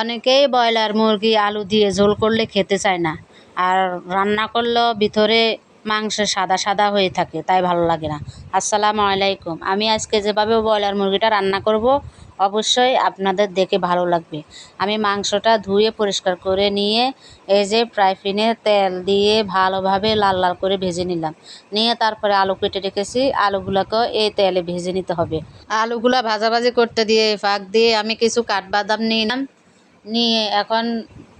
অনেকেই ব্রয়লার মুরগি, আলু দিয়ে ঝোল করলে খেতে চায় না। আর রান্না করলেও ভিতরে মাংস সাদা সাদা হয়ে থাকে, তাই ভালো লাগে না। আসসালামু আলাইকুম। আমি আজকে যেভাবে ব্রয়লার মুরগিটা রান্না করব, অবশ্যই আপনাদের দেখে ভালো লাগবে। আমি মাংসটা ধুয়ে পরিষ্কার করে নিয়ে, এই যে ফ্রাই প্যানে তেল দিয়ে ভালোভাবে লাল লাল করে ভেজে নিলাম। নিয়ে তারপরে আলু কেটে রেখেছি, আলুগুলোকেও এই তেলে ভেজে নিতে হবে। আলুগুলো ভাজাভাজি করতে দিয়ে ফাঁক দিয়ে আমি কিছু কাঠবাদাম নিয়ে নিলাম। নিয়ে এখন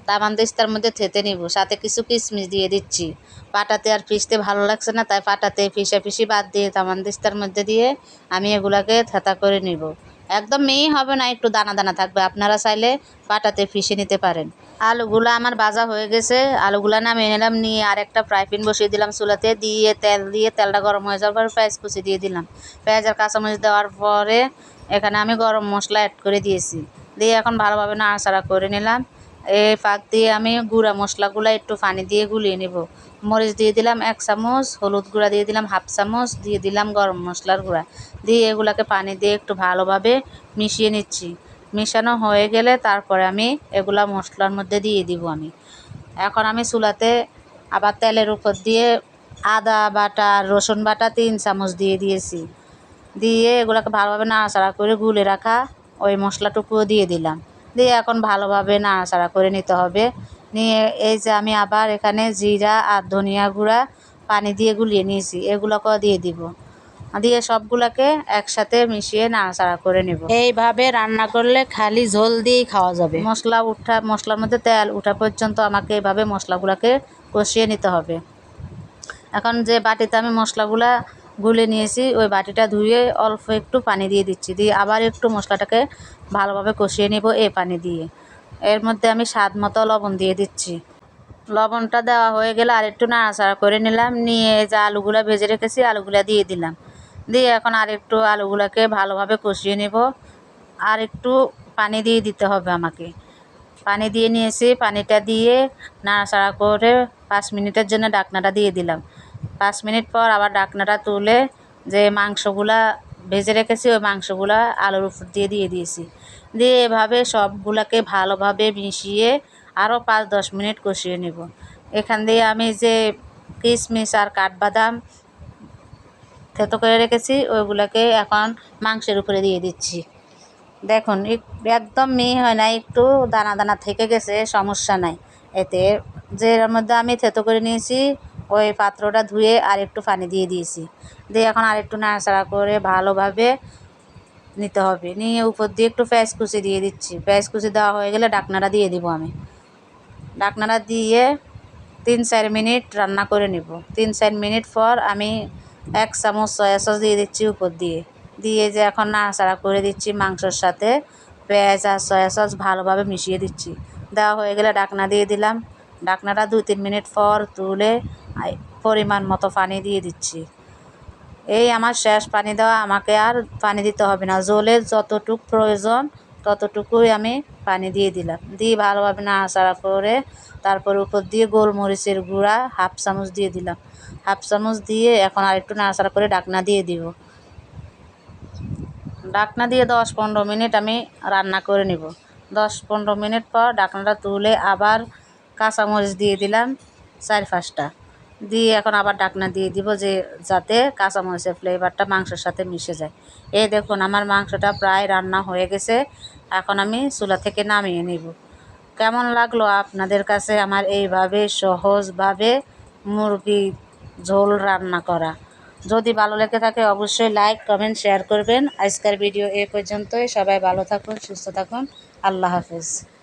তামান্দিস্তার মধ্যে থেতে নিব। সাথে কিছু কিশমিশ দিয়ে দিচ্ছি। পাটাতে আর পিষতে ভালো লাগছে না, তাই পাটাতে পিষে পিষি বাদ দিয়ে তামান্দিস্তার মধ্যে দিয়ে আমি এগুলাকে থেতা করে নিব। একদম মেয়ে হবে না, একটু দানা দানা থাকবে। আপনারা চাইলে পাটাতে পিষে নিতে পারেন। আলুগুলো আমার ভাজা হয়ে গেছে। আলুগুলো নামিয়ে নিলাম, নিয়ে আর একটা ফ্রাই প্যান বসিয়ে দিলাম চুলাতে। দিয়ে তেল দিয়ে তেলটা গরম হয়ে যাওয়ার পর পেঁয়াজ কুচি দিয়ে দিলাম। পেঁয়াজ আর কাঁচামরিচ দেওয়ার পরে এখানে আমি গরম মশলা অ্যাড করে দিয়েছি। দিয়ে এখন ভালোভাবে নাড়াচাড়া করে নিলাম। এই পাক দিয়ে আমি গুঁড়া মশলাগুলো একটু পানি দিয়ে গুলিয়ে নেব। মরিচ দিয়ে দিলাম এক চামচ, হলুদ গুঁড়া দিয়ে দিলাম হাফ চামচ, দিয়ে দিলাম গরম মশলার গুঁড়া। দিয়ে এগুলাকে পানি দিয়ে একটু ভালোভাবে মিশিয়ে নিচ্ছি। মিশানো হয়ে গেলে তারপরে আমি এগুলা মশলার মধ্যে দিয়ে দিব আমি। এখন আমি চুলাতে আবার তেলের উপর দিয়ে আদা বাটা, রসুন বাটা তিন চামচ দিয়ে দিয়েছি। দিয়ে এগুলোকে ভালোভাবে নাড়াচাড়া করে গুলে রাখা ওই মশলাটুকুও দিয়ে দিলাম। দিয়ে এখন ভালোভাবে নাড়াচাড়া করে নিতে হবে। নিয়ে এই যে আমি আবার এখানে জিরা আর ধনিয়া গুঁড়া পানি দিয়ে গুলিয়ে নিয়েছি এগুলোকেও দিয়ে দিব। দিয়ে সবগুলোকে একসাথে মিশিয়ে নাড়াচাড়া করে নেব। এইভাবে রান্না করলে খালি ঝোল দিয়েই খাওয়া যাবে। মশলা উঠা মশলার মধ্যে তেল উঠা পর্যন্ত আমাকে এইভাবে মশলাগুলোকে কষিয়ে নিতে হবে। এখন যে বাটিতে আমি মশলাগুলা গুলে নিয়েছি, ওই বাটিটা ধুয়ে অল্প একটু পানি দিয়ে দিচ্ছি। দিয়ে আবার একটু মশলাটাকে ভালোভাবে কষিয়ে নেব এই পানি দিয়ে। এর মধ্যে আমি স্বাদ মতো লবণ দিয়ে দিচ্ছি। লবণটা দেওয়া হয়ে গেলে আর একটু নাড়াচাড়া করে নিলাম, নিয়ে যে আলুগুলো ভেজে রেখেছি আলুগুলো দিয়ে দিলাম। দিয়ে এখন আর একটু আলুগুলোকে ভালোভাবে কষিয়ে নেব। আর একটু পানি দিয়ে দিতে হবে আমাকে। পানি দিয়ে নিয়েছি, পানিটা দিয়ে নাড়াচাড়া করে পাঁচ মিনিটের জন্য ডাকনাটা দিয়ে দিলাম। পাঁচ মিনিট পর আবার ডাকনাটা তুলে যে মাংসগুলা ভেজে রেখেছি, ওই মাংসগুলা আলুর উপর দিয়ে দিয়ে দিয়েছি। দিয়ে এভাবে সবগুলাকে ভালোভাবে মিশিয়ে আরও পাঁচ দশ মিনিট কষিয়ে নেব। এখান দিয়ে আমি যে কিশমিশ আর কাঠবাদাম থেতো করে রেখেছি, ওইগুলোকে এখন মাংসের উপরে দিয়ে দিচ্ছি। দেখুন একদম মিহি হয় না, একটু দানা দানা থেকে গেছে, সমস্যা নাই। এতে যে এর মধ্যে আমি থেতো করে নিয়েছি ওই পাত্রটা ধুয়ে আর একটু পানি দিয়ে দিয়েছি। দিয়ে এখন আর একটু নাড়াচাড়া করে ভালোভাবে নিতে হবে। নিয়ে উপর দিয়ে একটু পেঁয়াজ কুচি দিয়ে দিচ্ছি। পেঁয়াজ কুচি দেওয়া হয়ে গেলে ডাকনাটা দিয়ে দিব আমি। ডাকনাটা দিয়ে তিন চার মিনিট রান্না করে নেব। তিন চার মিনিট পর আমি এক চামচ সয়া সস দিয়ে দিচ্ছি উপর দিয়ে। দিয়ে যে এখন নাড়াচাড়া করে দিচ্ছি মাংসর সাথে, পেঁয়াজ আর সয়া সস ভালোভাবে মিশিয়ে দিচ্ছি। দেওয়া হয়ে গেলে ডাকনা দিয়ে দিলাম। ডাকনাটা দুই তিন মিনিট পর তুলে পরিমাণ মতো পানি দিয়ে দিচ্ছি। এই আমার শেষ পানি দেওয়া আমাকে আর পানি দিতে হবে না। জলের যতটুক প্রয়োজন, ততটুকুই আমি পানি দিয়ে দিলাম। দিয়ে ভালোভাবে নাড়াচাড়া করে তারপর উপর দিয়ে গোলমরিচের গুঁড়া হাফ চামচ দিয়ে দিলাম। হাফ চামচ দিয়ে এখন আর একটু নাড়াচাড়া করে ডাকনা দিয়ে দিব। ডাকনা দিয়ে দশ পনেরো মিনিট আমি রান্না করে নিব। দশ পনেরো মিনিট পর ডাকনাটা তুলে আবার কাঁচামরিচ দিয়ে দিলাম চার পাঁচটা। দিয়ে এখন আবার ডাকনা দিয়ে দিব যে যাতে কাঁচামরিচের ফ্লেভারটা মাংসের সাথে মিশে যায়। এই দেখুন, আমার মাংসটা প্রায় রান্না হয়ে গেছে। এখন আমি চুলা থেকে নামিয়ে নিব। কেমন লাগল আপনাদের কাছে আমার এইভাবে সহজভাবে মুরগি ঝোল রান্না করা? যদি ভালো লেগে থাকে অবশ্যই লাইক কমেন্ট শেয়ার করবেন। আজকের ভিডিও এ পর্যন্তই। সবাই ভালো থাকুন, সুস্থ থাকুন। আল্লাহ হাফেজ।